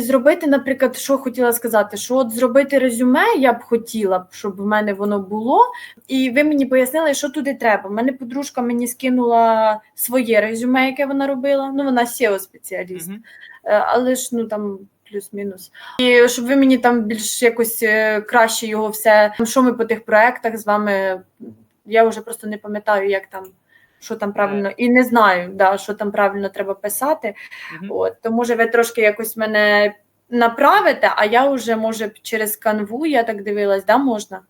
Зробити, наприклад, що хотіла сказати, що от зробити резюме я б хотіла, щоб в мене воно було. І ви мені пояснили, що туди треба. У мене подружка мені скинула своє резюме, яке вона робила. Ну, вона seo спеціаліст, Мгм. Е, але ж ну там плюс-мінус. І щоб ви мені там більш якось е, краще його все, що ми по тих проектах з вами. Я вже просто не пам'ятаю, як там. Що там правильно, і не знаю, да, що там правильно треба писати. Мгм. От, то може ви трошки якось мене направите, а я вже може через канву, я так дивилась, да, можна?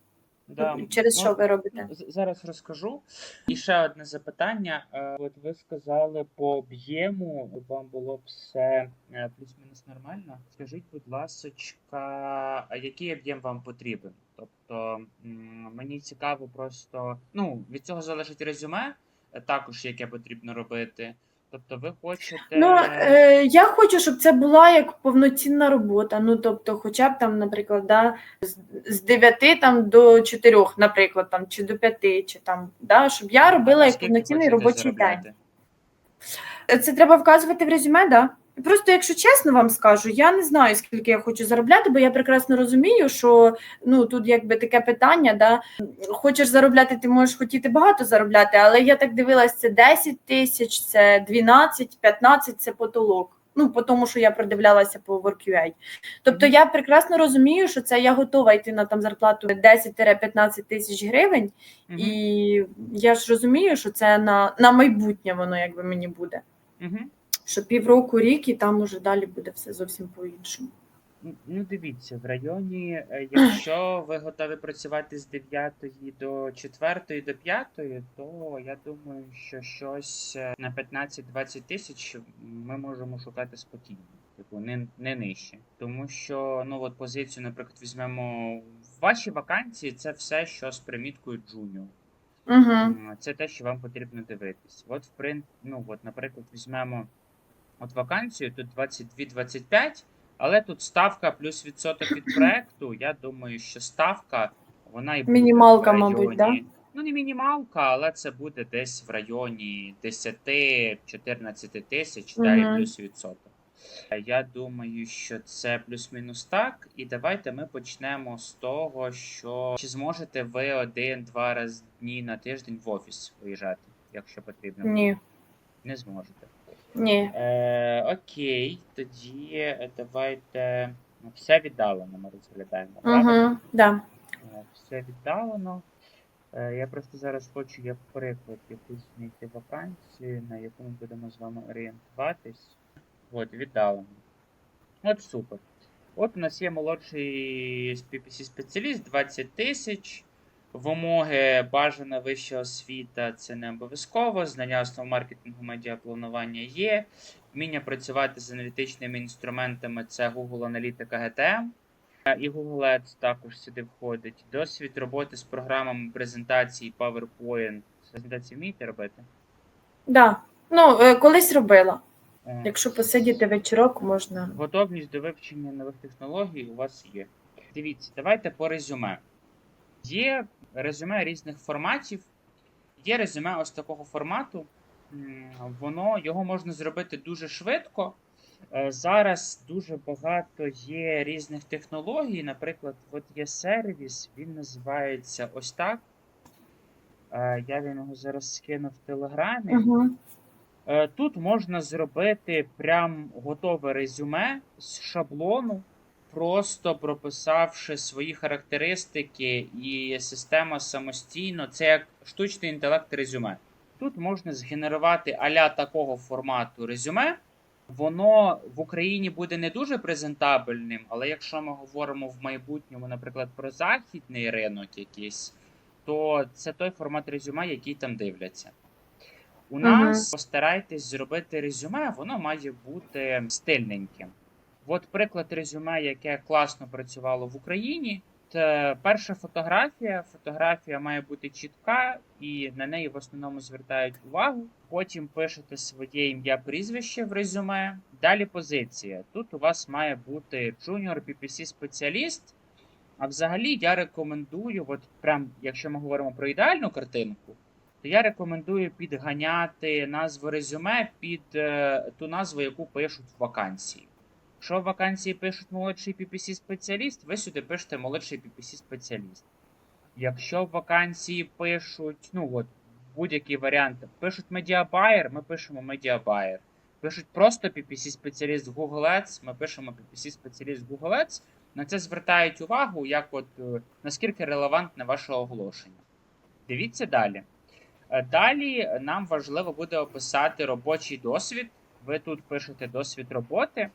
Да. Через Ну, що ви робите? Зараз розкажу. І ще одне запитання. Е, От ви сказали по об'єму, вам було все е, плюс-мінус нормально. Скажіть, будь ласка, який об'єм вам потрібен? Тобто мені цікаво просто, ну, від цього залежить резюме, е, також яке потрібно робити. Тобто, ви хочете. Ну, е, я хочу, щоб це була як повноцінна робота. Ну, тобто, хоча б там, наприклад, да, з, з 9 там, до 4, наприклад, там, чи до 5, чи там, да, щоб я робила як повноцінний робочий день. Це треба вказувати в резюме, да? Просто, якщо чесно вам скажу, я не знаю, скільки я хочу заробляти, бо я прекрасно розумію, що ну тут якби таке питання, да хочеш заробляти, ти можеш хотіти багато заробляти, але я так дивилась, це 10 тисяч, це 12, 15 це потолок. Ну, по тому, що я продивлялася по WorkUA. Тобто я прекрасно розумію, що це я готова йти на там зарплату 10-15 тисяч гривень, Мгм. і я ж розумію, що це на, на майбутнє воно якби мені буде. Мгм. Що півроку, рік, і там уже далі буде все зовсім по-іншому. Ну, Ну, дивіться, в районі, е, якщо ви готові працювати з 9 до 4 до 5, то я думаю, що щось е, на 15-20 тисяч ми можемо шукати спокійно, типу, не, не нижче. Тому що, ну от позицію, наприклад, візьмемо в ваші вакансії, це все, що з приміткою Junior. Угу. Це те, що вам потрібно дивитись. От, в прин... ну, от, наприклад, візьмемо от вакансію, тут 22-25, але тут ставка плюс відсоток від проекту. Я думаю, що ставка вона і буде Мінімалка, в мабуть, районі. Ну, не мінімалка, але це буде десь в районі 10-14 тисяч, далі плюс відсоток. Я думаю, що це плюс-мінус так. І давайте ми почнемо з того, що чи зможете ви один-два рази дні на тиждень в офіс виїжджати, якщо потрібно? Ні, Не зможете. ні. Е, окей, тоді е, давайте ну, все віддалено ми розглядаємо. Угу. Да. Е, Все віддалено. Е, Я просто зараз хочу як приклад якусь знайти вакансію, на яку ми будемо з вами орієнтуватись. От, віддалено. От супер. От у нас є молодший PPC спеціаліст 20 тисяч. Вимоги бажана вища освіта це не обов'язково. Знання основ маркетингу медіапланування є. Вміння працювати з аналітичними інструментами це Google Аналітика GTM. І Google Ads також сюди входить. Досвід роботи з програмами презентації PowerPoint. Презентації вмієте робити? Да. Ну, е, колись робила. Е, Якщо посидіти вечірок, можна. Готовність до вивчення нових технологій у вас є. Дивіться, давайте по резюме. Є резюме різних форматів. Є резюме ось такого формату. Воно його можна зробити дуже швидко. Е, Зараз дуже багато є різних технологій. Наприклад, от є сервіс, він називається ось так. Е, Я вам його зараз скину в Телеграмі. Угу. Тут можна зробити прям готове резюме з шаблону, просто прописавши свої характеристики, і система самостійно, це як штучний інтелект резюме. Тут можна згенерувати аля такого формату резюме. Воно в Україні буде не дуже презентабельним, але якщо ми говоримо в майбутньому, наприклад, про західний ринок якийсь, то це той формат резюме, який там дивляться. У нас постарайтесь зробити резюме, воно має бути стильненьким. От приклад резюме, яке класно працювало в Україні. Це перша фотографія. Фотографія має бути чітка, і на неї в основному звертають увагу. Потім пишете своє ім'я, прізвище в резюме. Далі позиція. Тут у вас має бути junior PPC спеціаліст. А взагалі я рекомендую, от прям, якщо ми говоримо про ідеальну картинку, то я рекомендую підганяти назву резюме під е, ту назву, яку пишуть в вакансії. Якщо в вакансії пишуть молодший PPC спеціаліст, ви сюди пишете молодший PPC спеціаліст. Якщо в вакансії пишуть, ну от, будь-який варіант, пишуть медіабайер, ми пишемо медіабайер. Пишуть просто PPC спеціаліст Google Ads, ми пишемо PPC спеціаліст Google Ads. На це звертають увагу, як от е, наскільки релевантне ваше оголошення. Дивіться далі. Е, Далі нам важливо буде описати робочий досвід. Ви тут пишете досвід роботи.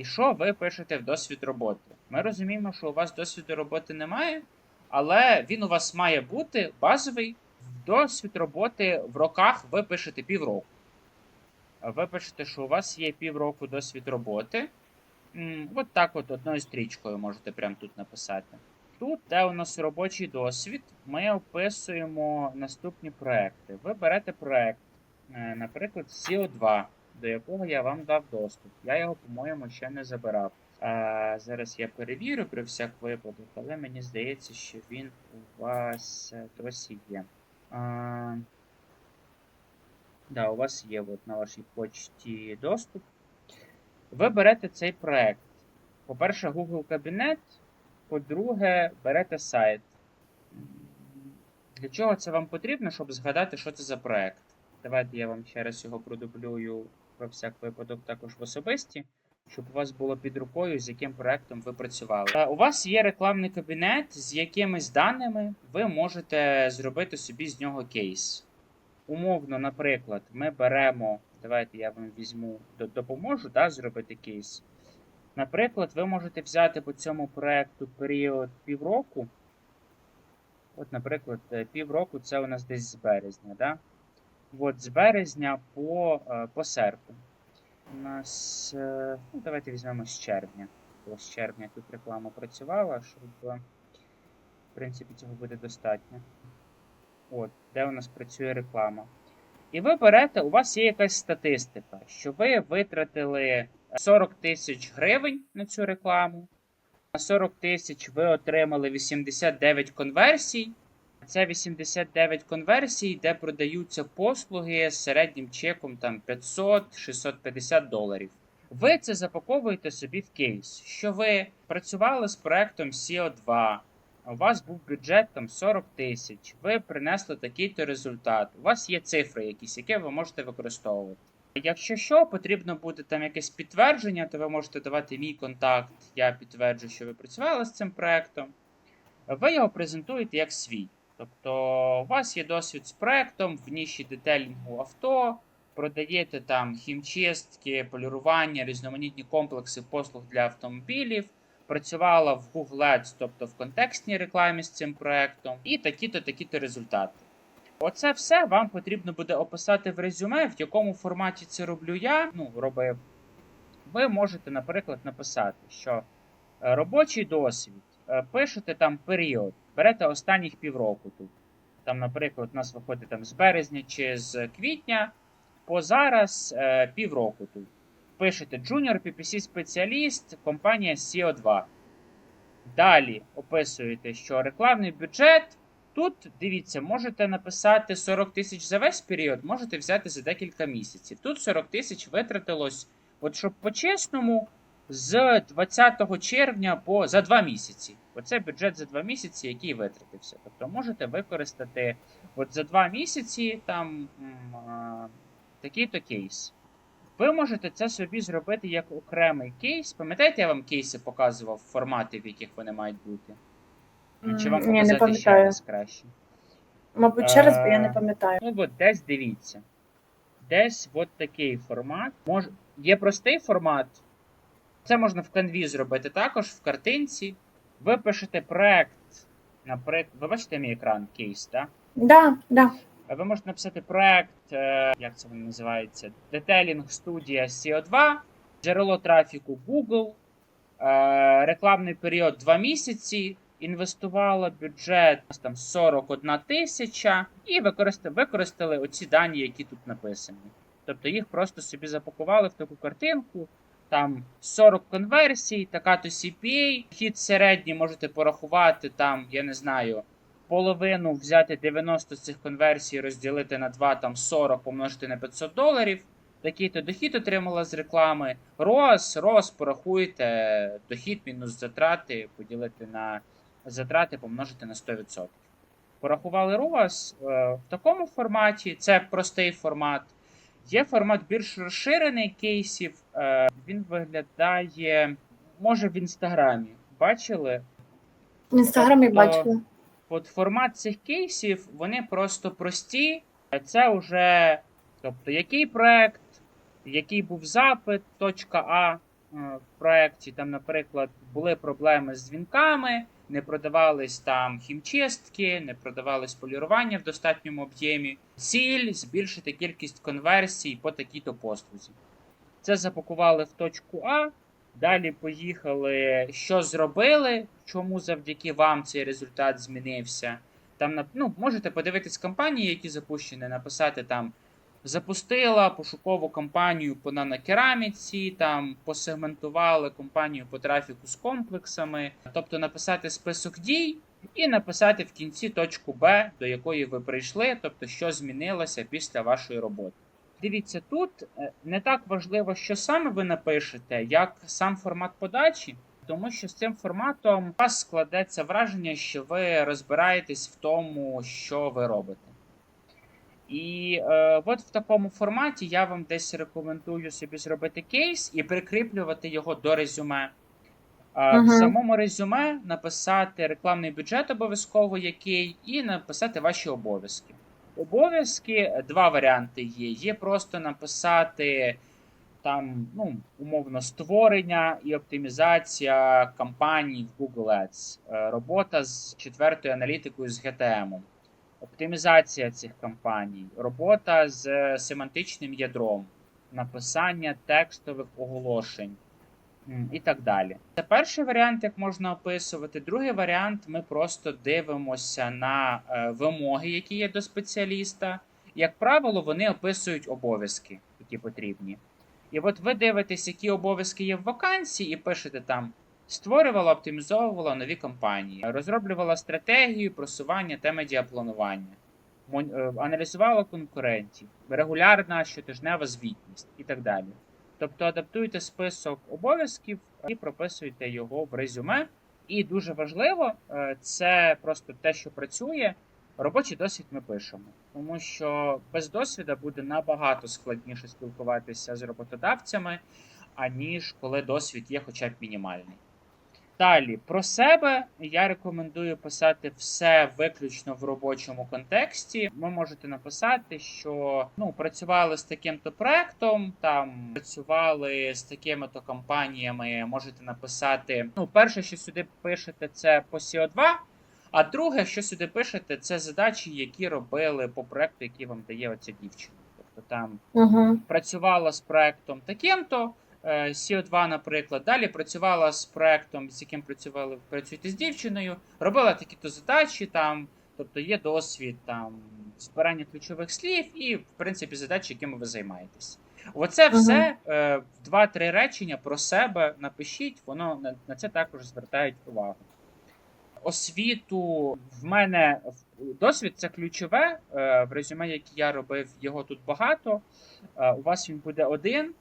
І що ви пишете в досвід роботи? Ми розуміємо, що у вас досвіду роботи немає, але він у вас має бути базовий. В досвід роботи в роках ви пишете півроку. Ви пишете, що у вас є півроку досвід роботи. От так, от одною стрічкою можете прямо тут написати. Тут, де у нас робочий досвід, ми описуємо наступні проекти. Ви берете проект, е, наприклад, CO2, до якого я вам дав доступ. Я його, по-моєму, ще не забирав. А, зараз я перевірю при всяк випадок, але мені здається, що він у вас е, досі є. А, да, у вас є от на вашій почті доступ. Ви берете цей проект. По-перше, Google Кабінет. По-друге, берете сайт. Для чого це вам потрібно, щоб згадати, що це за проект? Давайте я вам ще раз його продублюю про всяк випадок також в особисті, щоб у вас було під рукою, з яким проектом ви працювали. У вас є рекламний кабінет, з якимись даними ви можете зробити собі з нього кейс. Умовно, наприклад, ми беремо. Давайте я вам візьму, до- допоможу да, зробити кейс. Наприклад, ви можете взяти по цьому проекту період півроку. От, наприклад, е, півроку це у нас десь з березня. Да? От, з березня по, е, по серпень. У нас. е, Ну, давайте візьмемо з червня. Бо з червня тут реклама працювала, щоб. е, В принципі, цього буде достатньо. От, де у нас працює реклама. І ви берете, у вас є якась статистика, що ви витратили 40 тисяч гривень на цю рекламу. На 40 тисяч ви отримали 89 конверсій. Це 89 конверсій, де продаються послуги з середнім чеком там 500-650 доларів. Ви це запаковуєте собі в кейс, що ви працювали з проектом CO2, у вас був бюджет там 40 тисяч, ви принесли такий-то результат. У вас є цифри якісь, які ви можете використовувати. Якщо що, потрібно буде там якесь підтвердження, то ви можете давати мій контакт, я підтверджу, що ви працювали з цим проектом. Ви його презентуєте як свій. Тобто, у вас є досвід з проектом в ніші детелінгу авто, продаєте там хімчистки, полірування, різноманітні комплекси послуг для автомобілів працювала в Google Ads, тобто в контекстній рекламі з цим проектом, і такі-то, такі-то результати. Оце все вам потрібно буде описати в резюме, в якому форматі це роблю я, ну, робив. Ви можете, наприклад, написати, що е, робочий досвід, е, пишете там період, берете останніх півроку тут. Там, наприклад, у нас виходить там з березня чи з квітня, по зараз е, півроку тут пишете Junior PPC спеціаліст, компанія CO2. Далі описуєте, що рекламний бюджет. Тут дивіться, можете написати 40 тисяч за весь період, можете взяти за декілька місяців. Тут 40 тисяч витратилось, от щоб по-чесному, з 20 червня по за 2 місяці. Оце бюджет за 2 місяці, який витратився. Тобто можете використати от за 2 місяці там такий-то кейс. Ви можете це собі зробити як окремий кейс. Пам'ятаєте, я вам кейси показував формати, в яких вони мають бути? Чи вам М, Ні, не показати ще раз краще? Мабуть, ще раз, бо я не пам'ятаю. Ну, от десь дивіться. Десь от такий формат. Мож... Є простий формат. Це можна в канві зробити також, в картинці. Ви пишете проект. Наприклад, ви бачите мій екран, кейс, так? Да, да. Ви можете написати проект, е, як це воно називається? Detailing Studio CO2, джерело трафіку Google, е, рекламний період 2 місяці, інвестувала бюджет там 41 тисяча, і використали, використали оці дані, які тут написані. Тобто їх просто собі запакували в таку картинку. Там 40 конверсій, така то CPA, хід середній можете порахувати там, я не знаю, половину взяти 90 з цих конверсій, розділити на 2, там 40 помножити на 500 доларів. такий-то дохід отримала з реклами. ROAS, ROAS порахуйте дохід мінус затрати, поділити на затрати, помножити на 100%. Порахували ROAS е, в такому форматі, це простий формат. Є формат більш розширений кейсів. Е, він виглядає, може, в інстаграмі. Бачили? В інстаграмі Тобто- бачила. От формат цих кейсів, вони просто прості. Це вже, тобто, який проект, який був запит, точка А е, в проекті. Там, наприклад, були проблеми з дзвінками, не продавались там хімчистки, не продавались полірування в достатньому об'ємі. Ціль збільшити кількість конверсій по такій-то послузі. Це запакували в точку А. Далі поїхали, що зробили, чому завдяки вам цей результат змінився. Там ну, можете подивитись компанії, які запущені, написати там запустила пошукову кампанію по нанокераміці, там посегментували компанію по трафіку з комплексами, тобто написати список дій і написати в кінці точку Б, до якої ви прийшли, тобто що змінилося після вашої роботи. Дивіться, тут е, не так важливо, що саме ви напишете, як сам формат подачі, тому що з цим форматом у вас складеться враження, що ви розбираєтесь в тому, що ви робите. І е, от в такому форматі я вам десь рекомендую собі зробити кейс і прикріплювати його до резюме. А В самому резюме написати рекламний бюджет обов'язково який, і написати ваші обов'язки. Обов'язки е, два варіанти є. Є просто написати там, ну, умовно, створення і оптимізація кампаній в Google Ads, Е, робота з четвертою аналітикою з GTM, оптимізація цих кампаній, робота з семантичним ядром, написання текстових оголошень і так далі. Це перший варіант, як можна описувати. Другий варіант ми просто дивимося на е, вимоги, які є до спеціаліста. Як правило, вони описують обов'язки, які потрібні. І от ви дивитесь, які обов'язки є в вакансії, і пишете там: створювала, оптимізовувала нові кампанії, розроблювала стратегію просування та медіапланування, е, аналізувала конкурентів, регулярна щотижнева звітність і так далі. Тобто адаптуйте список обов'язків і прописуйте його в резюме. І дуже важливо, е, це просто те, що працює. Робочий досвід ми пишемо, тому що без досвіду буде набагато складніше спілкуватися з роботодавцями, аніж коли досвід є хоча б мінімальний. Далі про себе я рекомендую писати все виключно в робочому контексті. Ви можете написати, що ну працювали з таким-то проектом, там працювали з такими-то компаніями. Можете написати. Ну, перше, що сюди пишете, це по CO2, а друге, що сюди пишете, це задачі, які робили по проекту, який вам дає оця дівчина. Тобто там Угу. працювала з проектом таким-то, CO2, наприклад. Далі працювала з проектом, з яким працювали, працюєте з дівчиною, робила такі-то задачі, там, тобто є досвід там, збирання ключових слів і, в принципі, задачі, якими ви займаєтесь. Оце Мгм. все е, два-три речення про себе напишіть, воно на, на це також звертають увагу. Освіту в мене досвід це ключове. Е, В резюме, яке я робив, його тут багато. Е, У вас він буде один.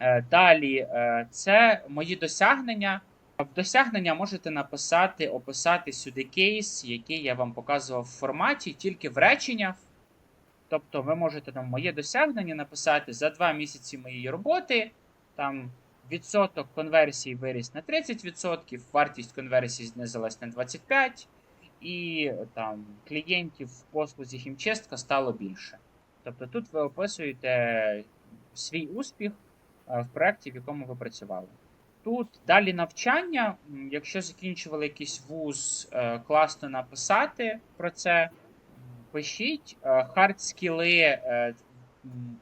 Е, Далі е, це мої досягнення. В досягнення можете написати, описати сюди кейс, який я вам показував в форматі, тільки в реченнях. Тобто ви можете там моє досягнення написати за два місяці моєї роботи. Там відсоток конверсії виріс на 30%, вартість конверсії знизилась на 25%, і там клієнтів в послузі хімчистка стало більше. Тобто тут ви описуєте свій успіх в проєкті, в якому ви працювали. Тут далі навчання. Якщо закінчували якийсь вуз, е, класно написати про це. Пишіть хард скіли е,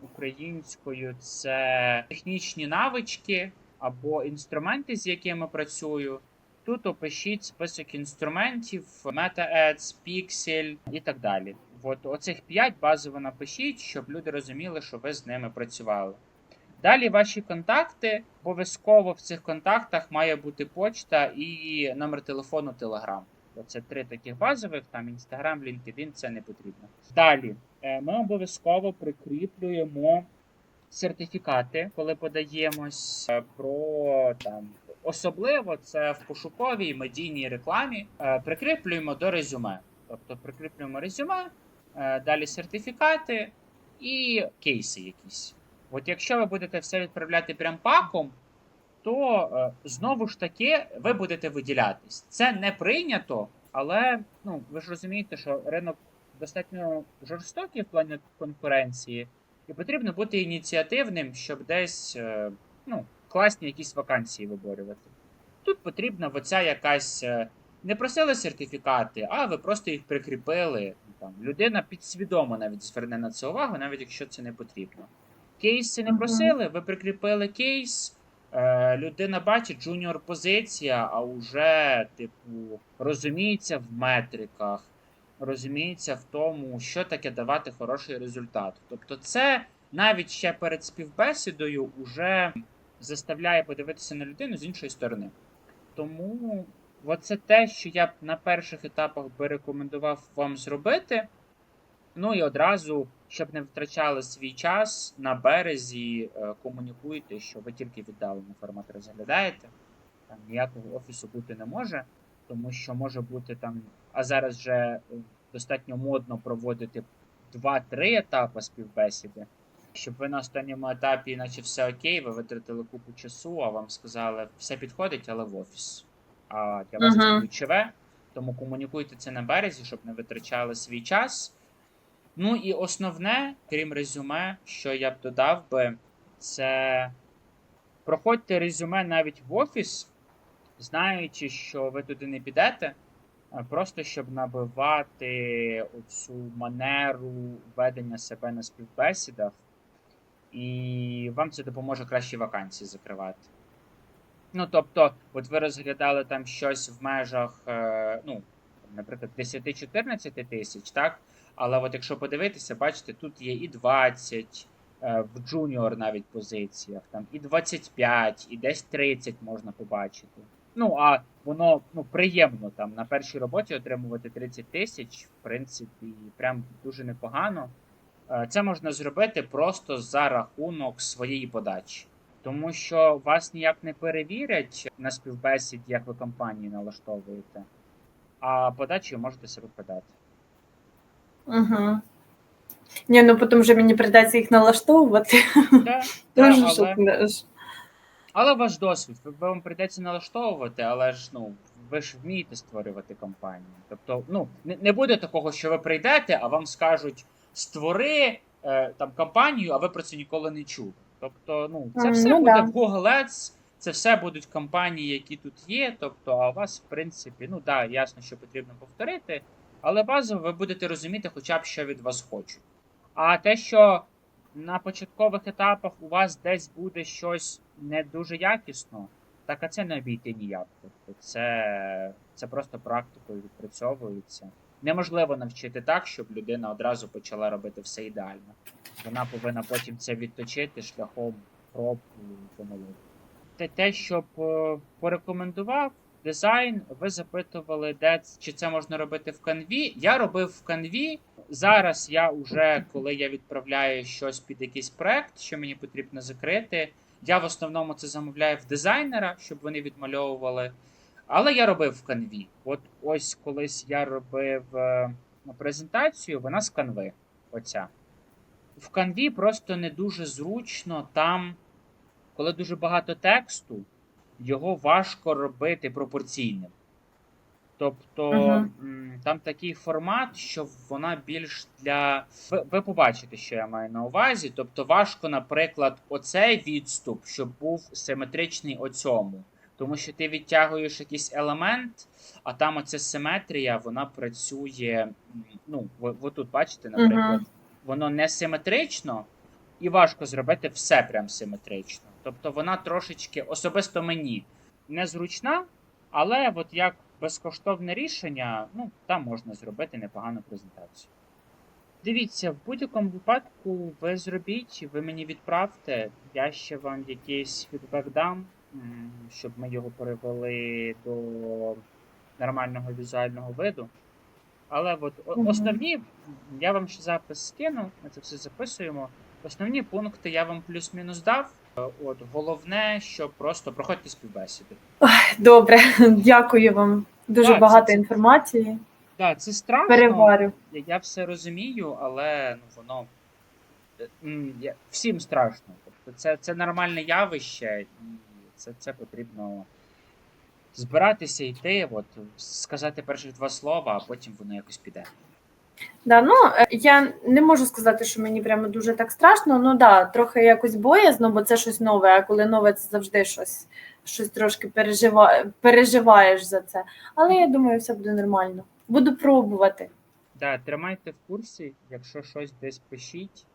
українською це технічні навички або інструменти, з якими працюю. Тут опишіть список інструментів, MetaAds, Pixel і так далі. От оцих 5 базово напишіть, щоб люди розуміли, що ви з ними працювали. Далі ваші контакти. Обов'язково в цих контактах має бути почта і номер телефону Telegram. Це три таких базових, там Instagram, LinkedIn, це не потрібно. Далі е, ми обов'язково прикріплюємо сертифікати, коли подаємось, е, про там особливо це в пошуковій медійній рекламі. Е, Прикріплюємо до резюме. Тобто прикріплюємо резюме, далі сертифікати і кейси якісь. От якщо ви будете все відправляти прям паком, то е, знову ж таки ви будете виділятись. Це не прийнято, але ну ви ж розумієте, що ринок достатньо жорстокий в плані конкуренції, і потрібно бути ініціативним, щоб десь е, ну, класні якісь вакансії виборювати. Тут потрібна оця якась. е, Не просили сертифікати, а ви просто їх прикріпили. Там, людина підсвідомо навіть зверне на це увагу, навіть якщо це не потрібно. Кейси не просили, ви прикріпили кейс. Е, людина бачить джуніор позиція, а вже, типу, розуміється в метриках, розуміється в тому, що таке давати хороший результат. Тобто, це навіть ще перед співбесідою уже заставляє подивитися на людину з іншої сторони. Тому оце те, що я б на перших етапах би рекомендував вам зробити. Ну і одразу, щоб не втрачали свій час на березі, е, комунікуйте, що ви тільки віддалений формат розглядаєте. Там ніякого офісу бути не може, тому що може бути там. А зараз вже е, достатньо модно проводити 2-3 етапи співбесіди, щоб ви на останньому етапі, наче все окей, ви витратили купу часу, а вам сказали, все підходить, але в офіс. А для вас це ключове. Тому комунікуйте це на березі, щоб не витрачали свій час. Ну і основне, крім резюме, що я б додав би, це проходьте резюме навіть в офіс, знаючи, що ви туди не підете, просто щоб набивати оцю манеру ведення себе на співбесідах, і вам це допоможе кращі вакансії закривати. Ну, тобто, от ви розглядали там щось в межах, е, ну, наприклад, 10-14 тисяч, так? Але от якщо подивитися, бачите, тут є і 20 е, в джуніор навіть позиціях, там і 25, і десь 30 можна побачити. Ну, а воно ну, приємно там на першій роботі отримувати 30 тисяч, в принципі, прям дуже непогано. Е, Це можна зробити просто за рахунок своєї подачі. Тому що вас ніяк не перевірять на співбесіді, як ви компанії налаштовуєте, а подачею можете себе подати. Угу. Ні, ну потім вже мені прийдеться їх налаштовувати. Да, да, але, але ваш досвід, вам прийдеться налаштовувати, але ж ну ви ж вмієте створювати компанію. Тобто, ну не, не буде такого, що ви прийдете, а вам скажуть створи е, там компанію, а ви про це ніколи не чули. Тобто, ну це все ну буде да. в Google Ads, це все будуть компанії, які тут є. Тобто, а у вас, в принципі, ну да, ясно, що потрібно повторити, але базово ви будете розуміти, хоча б що від вас хочуть. А те, що на початкових етапах у вас десь буде щось не дуже якісно, так а це не обійти ніяк. Тобто це, це просто практикою відпрацьовується. Неможливо навчити так, щоб людина одразу почала робити все ідеально. Вона повинна потім це відточити шляхом проб помилок. Те, щоб е, порекомендував дизайн, ви запитували, де чи це можна робити в канві. Я робив в канві. Зараз я вже, коли я відправляю щось під якийсь проект, що мені потрібно закрити, я в основному це замовляю в дизайнера, щоб вони відмальовували. Але я робив в канві. От ось колись я робив е, презентацію, вона з канви. Оця. В канві просто не дуже зручно там, коли дуже багато тексту, його важко робити пропорційним. Тобто м, там такий формат, що вона більш для. Ви, ви побачите, що я маю на увазі. Тобто, важко, наприклад, оцей відступ, щоб був симетричний оцьому. Тому що ти відтягуєш якийсь елемент, а там оця симетрія, вона працює. Ну, ви, ви тут бачите, наприклад, Мгм. воно не симетрично, і важко зробити все прям симетрично. Тобто вона трошечки, особисто мені, незручна, але от як безкоштовне рішення, ну, там можна зробити непогану презентацію. Дивіться, в будь-якому випадку ви зробіть, ви мені відправте, я ще вам якийсь фідбек дам, щоб ми його перевели до нормального візуального виду. Але от основні, я вам ще запис скину, ми це все записуємо. Основні пункти я вам плюс-мінус дав. Е, От головне, що просто проходьте співбесіди. Добре, дякую вам. Дуже Так, багато це- інформації. Так, це страшно. Переварю. Я, я все розумію, але ну воно е, м, я- всім страшно. Тобто це, це нормальне явище, і це, це потрібно збиратися, йти, от, сказати перших два слова, а потім воно якось піде. Да, ну е, я не можу сказати, що мені прямо дуже так страшно. Ну да, трохи якось боязно, бо це щось нове. А коли нове, це завжди щось, щось трошки пережива... переживаєш за це. Але я думаю, все буде нормально. Буду пробувати. Да, тримайте в курсі, якщо щось десь пишіть.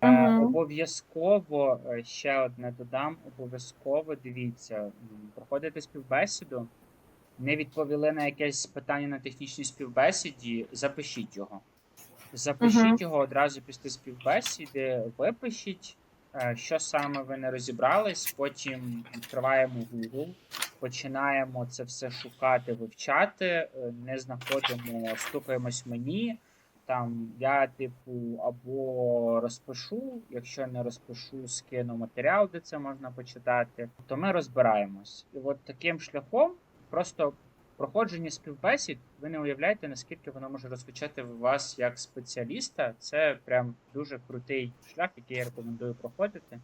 Е, Мгм. обов'язково е, ще одне додам. Обов'язково дивіться, м, проходите співбесіду. Не відповіли на якесь питання на технічній співбесіді, запишіть його. Запишіть Мгм. його одразу після співбесіди, випишіть, е, що саме ви не розібрались. Потім відкриваємо Google, починаємо це все шукати, вивчати, е, не знаходимо, стукаємось мені. Там я, типу, або розпишу, якщо не розпишу, скину матеріал, де це можна почитати, то ми розбираємось. І от таким шляхом, просто проходження співбесід, ви не уявляєте, наскільки воно може розкачати вас як спеціаліста. Це прям дуже крутий шлях, який я рекомендую проходити.